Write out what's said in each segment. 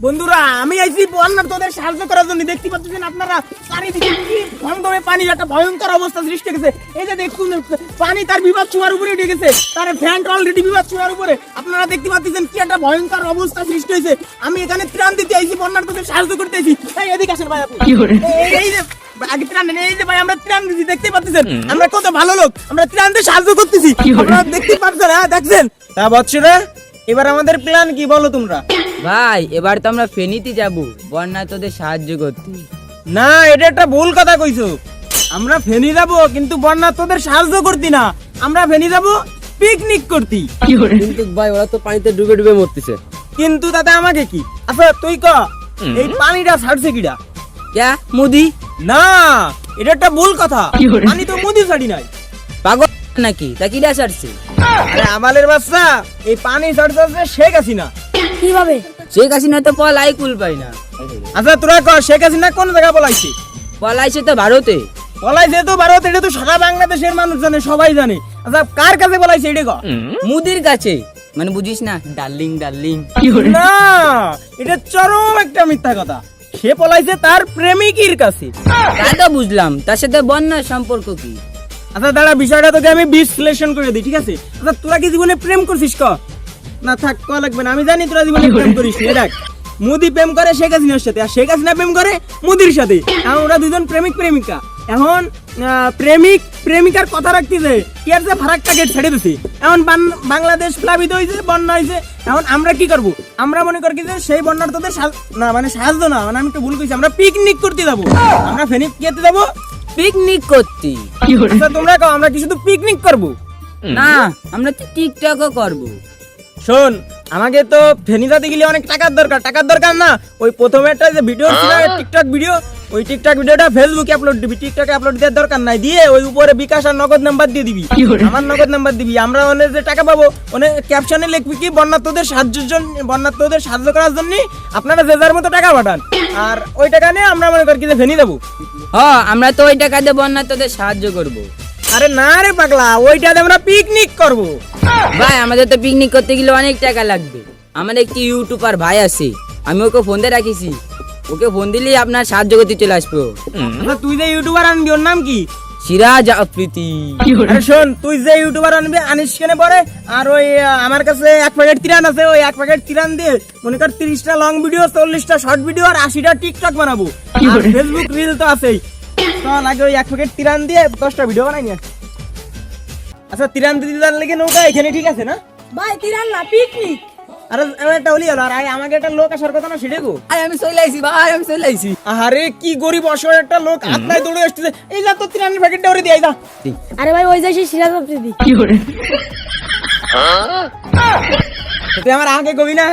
বন্ধুরা আমি আইছি বন্যার তোদের সাহায্য করার জন্য। দেখতে পাচ্ছেন আপনারা চারিদিকে কি ধমধমে পানি একটা ভয়ঙ্কর অবস্থা সৃষ্টি হয়েছে। এই যে দেখুন পানি তার বিবাদ ছোঁয়ার উপরে উঠে গেছে। তার ফ্যান অলরেডি বিবাদ ছোঁয়ার উপরে। আপনারা দেখতে পাচ্ছেন কি একটা ভয়ঙ্কর অবস্থা সৃষ্টি হয়েছে। আমি এখানে ত্রাণ দিতে আইছি বন্যার তোদের সাহায্য করতে আইছি। এই এদিকে আসেন ভাই আপনি। এই- এই যে আগে ত্রাণ এই যে ভাই আমরা ত্রাণ দিচ্ছি দেখতে পাচ্ছেন? আমরা কত ভালো লোক আমরা ত্রাণ দিয়ে সাহায্য করতেছি। আপনারা দেখতে পাচ্ছেন হ্যাঁ দেখছেন? তা বৎসরা এবার আমাদের প্ল্যান কি বলো তোমরা? ভাই এবার তো আমরা ফেনীতে যাব। বন্যা তোদের সাহায্য করতে। না এটা একটা ভুল কথা কইছো। আমরা ফেনি যাব কিন্তু বন্যা তোদের সাহায্য করতি না। আমরা ফেনি যাব পিকনিক করতি। কিন্তু ভাই ওরা তো পানিতে ডুবে ডুবে মরতেছে। কিন্তু তাতে আমাকে কি? আচ্ছা তুই ক? এই পানিটা ছাড়ছে কিডা? ক্যা? মুদি? না এটা একটা ভুল কথা। পানি তো মুদি ছাড়ি নাই। পাগল নাকি? তা কি ছাড়ছে? আমাদের বাচ্চা এই পানি ছাড়ছে হচ্ছে শেখ হাসিনা। কীভাবে? শেখ হাসিনা তো পলাই কুল পাই না। আচ্ছা তোরা ক শেখ হাসিনা কোন জায়গা বলাইছে পলাইছে তো ভারতে। বলাইছে তো ভারত এটা তো সারা বাংলাদেশের মানুষ জানে সবাই জানে। আচ্ছা কার কাছে বলাইছে এটা ক মুদির কাছে। মানে বুঝিস না ডার্লিং ডার্লিং। না এটা চরম একটা মিথ্যা কথা। সে পলাইছে তার প্রেমিকির কাছে। তা তো বুঝলাম তার সাথে বন্যার সম্পর্ক কি? আচ্ছা দাঁড়া বিষয়টা তোকে আমি বিশ্লেষণ করে দিই ঠিক আছে? আচ্ছা তোরা কি জীবনে প্রেম করছিস ক না থাক ক লাগবে না। আমি জানি তোরা জীবনে প্রেম করিস না দেখ মোদি প্রেম করে শেখ হাসিনার সাথে আর শেখ হাসিনা প্রেম করে মোদির সাথে। এখন ওরা দুজন প্রেমিক প্রেমিকা। এখন প্রেমিক প্রেমিকার কথা রাখতেছে কি আর যে ফারাকটা গেট ছেড়ে দিছে। এখন বাংলাদেশ প্লাবিত হয়েছে বন্যা হয়েছে এখন আমরা কি করব? আমরা মনে করি কি যে সেই বন্যার তোদের না মানে সাহায্য না মানে আমি একটু ভুল কইছি আমরা পিকনিক করতে যাব। আমরা ফেনি খেতে যাব। পিকনিক করতে। তোমরা কও আমরা কি শুধু পিকনিক করব? না আমরা তো টিকটকও করব। শোন আমাকে তো ফেনিদাতে গেলে অনেক টাকার দরকার। টাকার দরকার না ওই প্রথমে একটা যে ভিডিও ছিল টিকটক ভিডিও ওই টিকটক ভিডিওটা ফেসবুকে আপলোড দিবি টিকটকে আপলোড দেওয়ার দরকার নাই দিয়ে ওই উপরে বিকাশ আর নগদ নাম্বার দিয়ে দিবি। আমার নগদ নাম্বার দিবি আমরা অনেক যে টাকা পাবো অনেক ক্যাপশনে লিখবি কি বন্যার্থদের সাহায্যের জন্য বন্যার্থদের সাহায্য করার জন্য আপনারা যে যার মতো টাকা পাঠান আর ওই টাকা নিয়ে আমরা মনে করি কি যে ফেনি দেবো। হ আমরা তো ওই টাকা দিয়ে বন্যাতদের সাহায্য করব। আরে না রে পাগলা ওইটাতে আমরা পিকনিক করব। ভাই আমাদের তো পিকনিক করতে গেলে অনেক টাকা লাগবে। আমার একটি ইউটিউবার ভাই আছে আমি ওকে ফোন দিয়ে রাখিছি। ওকে ফোন দিলেই আপনার সাহায্য করতে চলে আসব। আচ্ছা, তুই যে ইউটিউবার আনবি ওর নাম কি? সিরাজ আফ্রিতি। আরে শোন তুই যে ইউটিউবার আনবি আনিস কেনে পরে? আর ওই আমার কাছে এক প্যাকেট তিরান আছে ওই এক প্যাকেট তিরান দিয়ে মনে কর তিরিশটা লং ভিডিও চল্লিশটা শর্ট ভিডিও আর আশিটা টিকটক বানাবো। ফেসবুক রিল তো আছেই। আগে ওই এক প্যাকেট তিরান দিয়ে দশটা ভিডিও বানাই নিয়ে। আচ্ছা তিরান দিদি তার লেগে নৌকা এখানে ঠিক আছে না? ভাই তিরান না পিকনিক আরে আমার একটা হলি হলো আর আমাকে একটা লোক আসার কথা না সেটা গো ভাই আমি চলে আইছি ভাই আমি চলে আইছি। আরে কি গরিব অসহায় একটা লোক আপনায় দৌড়ে আসতেছে। এই যা তো তিরানের প্যাকেটটা ওরে দিয়ে যা। আরে ভাই ওই যাই সেই সিরাজ আফ্রিদি তুই আমার আগে কবি না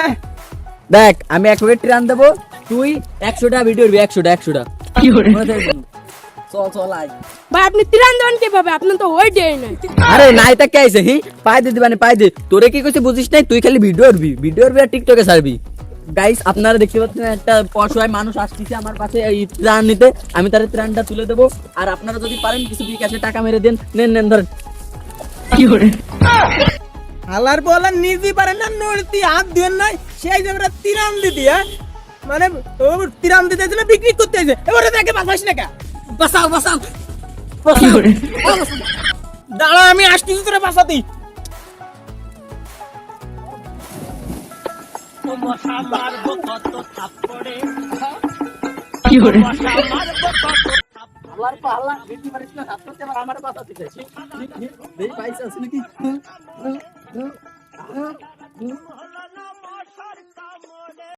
দেখ আমি এক প্যাকেট ট্রান দেবো তুই একশোটা ভিডিও দিবি একশোটা একশোটা। চল চল আয়। ভাই আপনি তিরান দেন কীভাবে? আপনার তো ওই ডে নাই। আরে নাই তা কে আইছে হি? পাই দে দিবানি পাই দে। তোরে কি কইছে বুঝিস নাই? তুই খালি ভিডিও করবি ভিডিও করবি আর টিকটকে ছাড়বি। গাইস আপনারা দেখতে পাচ্ছেন একটা অসহায় মানুষ আসতেছে আমার কাছে এই ত্রাণ নিতে। আমি তার ত্রাণটা তুলে দেবো। আর আপনারা যদি পারেন কিছু বিকাশে টাকা মেরে দেন নেন নেন ধরেন। হালার বলা নিজে পারে না নড়তি হাত ধুয়েন নাই। সেই জায়গাটা তিরাম দিতি হ্যাঁ? মানে ও তিরাম দিতে না বিক্রি করতে এবারে তাকে বাঁচাস না কা? বাঁচাও বাঁচাও। দাঁড়া আমি আসতেছি তোরে বাঁচাতি আমার